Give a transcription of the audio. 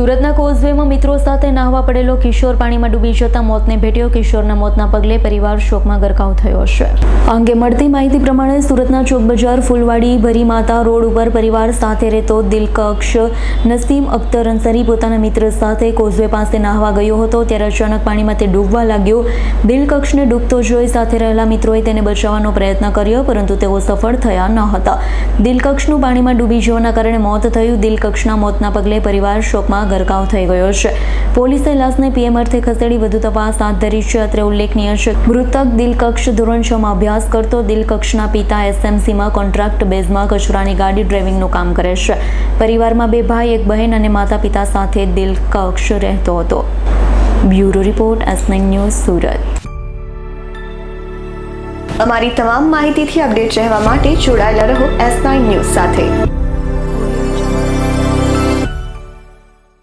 સુરતના કોઝવેમાં મિત્રો સાથે નાહવા પડેલો કિશોર પાણીમાં ડૂબી જતા મોતને ભેટ્યો. કિશોરના મોતના પગલે પરિવાર શોકમાં ગરકાવ થયો છે. અંગે મળતી માહિતી પ્રમાણે સુરતના ચોક બજાર ફૂલવાડી ભરી માતા રોડ ઉપર પરિવાર સાથે રહેતો દિલકક્ષ નસીમ અખ્તર અંસારી પોતાના મિત્ર સાથે કોઝવે પાસે નાહવા ગયો હતો ત્યારે અચાનક પાણીમાં તે ડૂબવા લાગ્યો. દિલકક્ષને ડૂબતો જોઈ સાથે રહેલા મિત્રોએ તેને બચાવવાનો પ્રયત્ન કર્યો, પરંતુ તેઓ સફળ થયા ન હતા. દિલકક્ષનું પાણીમાં ડૂબી જવાના કારણે મોત થયું. દિલકક્ષના મોતના પગલે પરિવાર શોકમાં ગરકાવ થઈ ગયો છે. પોલીસે લાશને પીએમ અર્થે ખસેડી વધુ તપાસ હાથ ધરી છે. અત્રે ઉલ્લેખનીય છે મૃતક દિલકક્ષ ધોરણ છ માં અભ્યાસ કરતો, દિલકક્ષના પિતા એસએમસીમાં કોન્ટ્રાક્ટ બેઝમાં કચરાની ગાડી ડ્રાઇવિંગનું કામ કરે છે. પરિવારમાં બે ભાઈ, એક બહેન અને માતા પિતા સાથે દિલકક્ષ રહેતો હતો. Bureau report, S news, Surat. અમારી તમામ માહિતીથી અપડેટ રહેવા માટે જોડાયેલા રહો એસ ન્યૂઝ સાથે.